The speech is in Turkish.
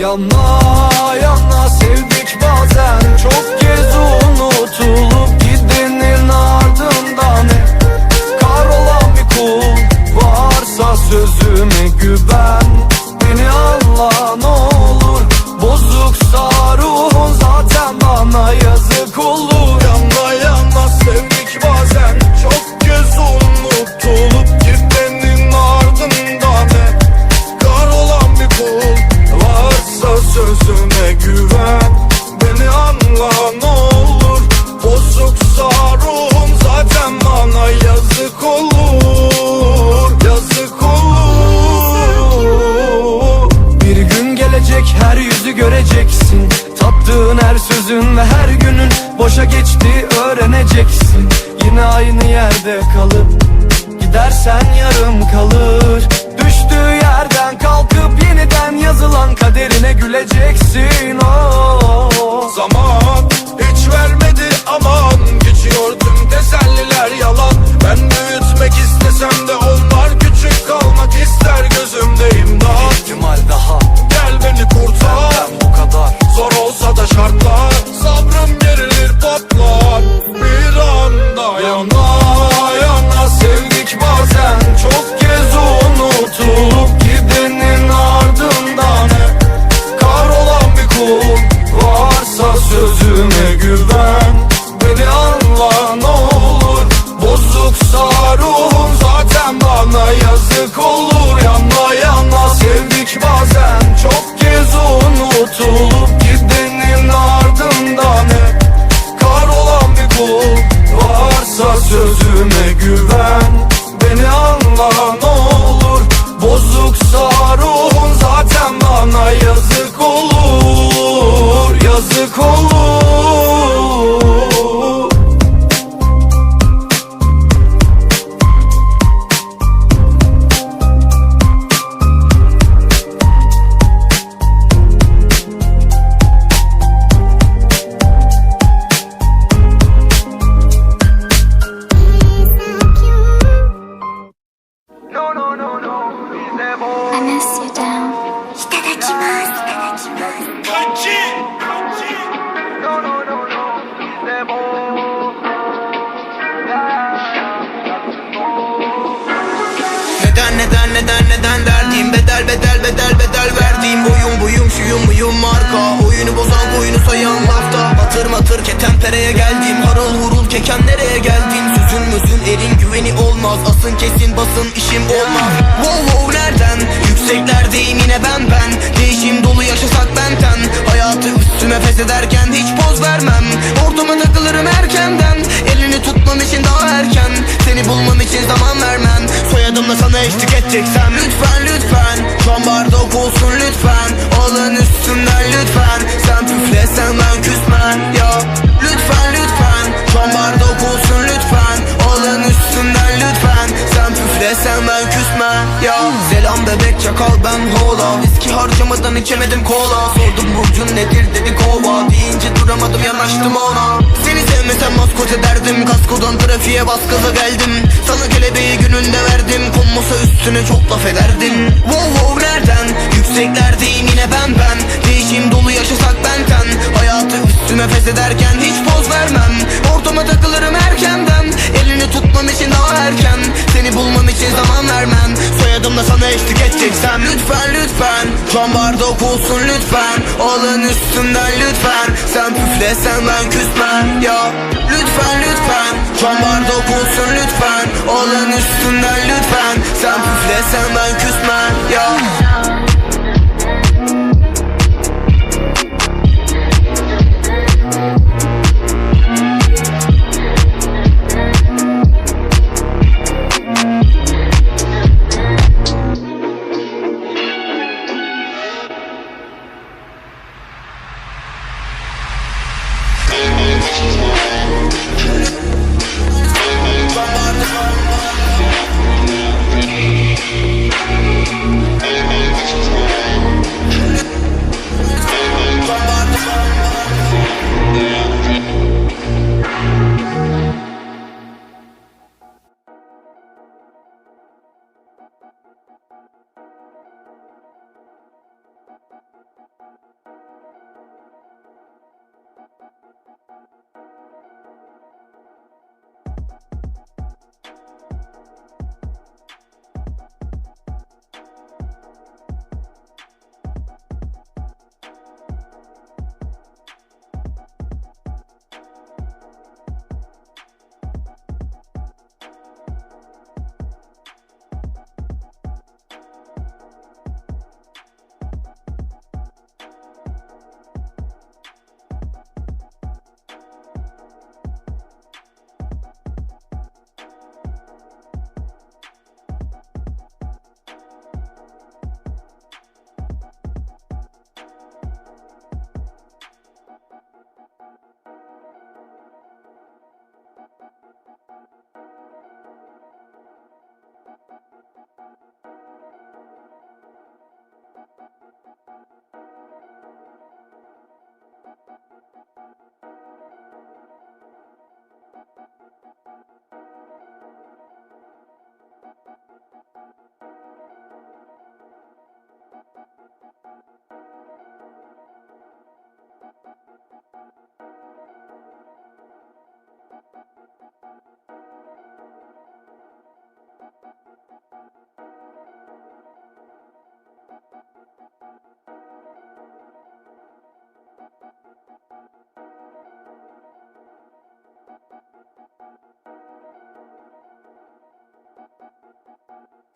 Yana yana sevdik bazen. Çok kez unutulup gidenin ardından. Hep Kahrolan bir kul varsa sözüme güven göreceksin Tattığın her sözün ve her günün boşa geçti öğreneceksin. Yine aynı yerde kalıp Gidersen yarım kalır. Düştüğü yerden kalkıp yeniden yazılan kaderine güleceksin. Oh. Zaman Neden neden derdim Bedel bedel bedel bedel verdiğim Boyum buyum şuyum buyum marka. Oyunu bozan koyunu sayan lafta. Batır matır keten pereye geldim. Harıl hurul keken nereye geldin? Sözün mözün elin güveni olmaz. Asın kesin basın işim olmaz. Wow wow nereden? Yükseklerdeyim yine ben ben. Değişim dolu yaşasak benten Hayatı üstüme feshederken hiç poz vermem. Ortama takılırım erkenden. Elini tutmam için daha erken. Seni bulmam için zaman Soyadımla sana eşlik edeceksem. Lütfen lütfen. Şu olsun lütfen içemedim kola. Sordum burcun nedir dedi kova. Deyince duramadım yanaştım ona. Seni sevmesem maskot ederdim Kaskodan trafiğe bas gaza geldim. Sana kelebeği gününde verdim. Konmasa üstüne çok laf ederdim. Wow wow nereden? Yükseklerdeyim yine ben ben. Değişim dolu yaşasak benten Hayatı üstüme feshederken Sana eşlik edeceksem Lütfen lütfen. An bardak olsun lütfen. Alın üstümden lütfen. Sen püflesen ben küsmem. Ya Lütfen lütfen. An bardak olsun lütfen. Alın üstümden lütfen. Sen püflesen ben küsmem Thank you. Thank you.